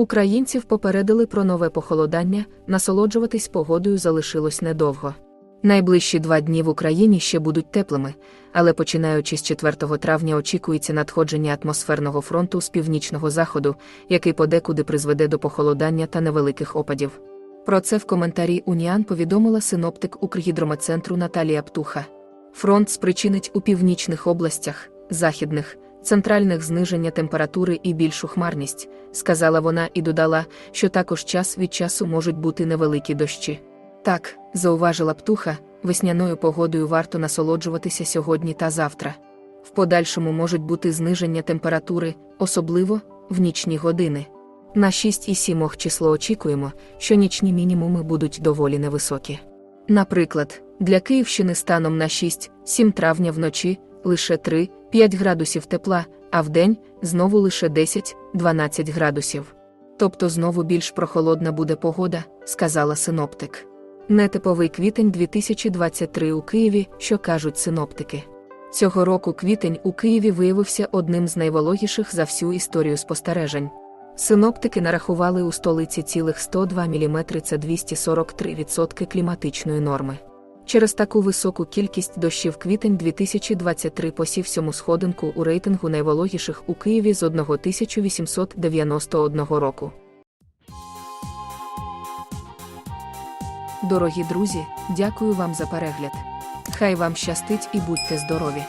Українців попередили про нове похолодання, насолоджуватись погодою залишилось недовго. Найближчі два дні в Україні ще будуть теплими, але починаючи з 4 травня очікується надходження атмосферного фронту з північного заходу, який подекуди призведе до похолодання та невеликих опадів. Про це в коментарі Уніан повідомила синоптик Укргідрометцентру Наталія Птуха. Фронт спричинить у північних областях, західних, центральних зниження температури і більшу хмарність, сказала вона і додала, що також час від часу можуть бути невеликі дощі. Так, зауважила птуха, весняною погодою варто насолоджуватися сьогодні та завтра. В подальшому можуть бути зниження температури, особливо в нічні години. На 6 і 7 число очікуємо, що нічні мінімуми будуть доволі невисокі. Наприклад, для Київщини станом на 6-7 травня вночі лише 3-5 градусів тепла, а вдень знову лише 10-12 градусів. Тобто знову більш прохолодна буде погода, сказала синоптик. Нетиповий квітень 2023 у Києві, що кажуть синоптики. Цього року квітень у Києві виявився одним з найвологіших за всю історію спостережень. Синоптики нарахували у столиці цілих 102 мм це 243% кліматичної норми. Через таку високу кількість дощів квітень 2023 посів сьому сходинку у рейтингу найвологіших у Києві з 1891 року. Дорогі друзі, дякую вам за перегляд. Хай вам щастить і будьте здорові!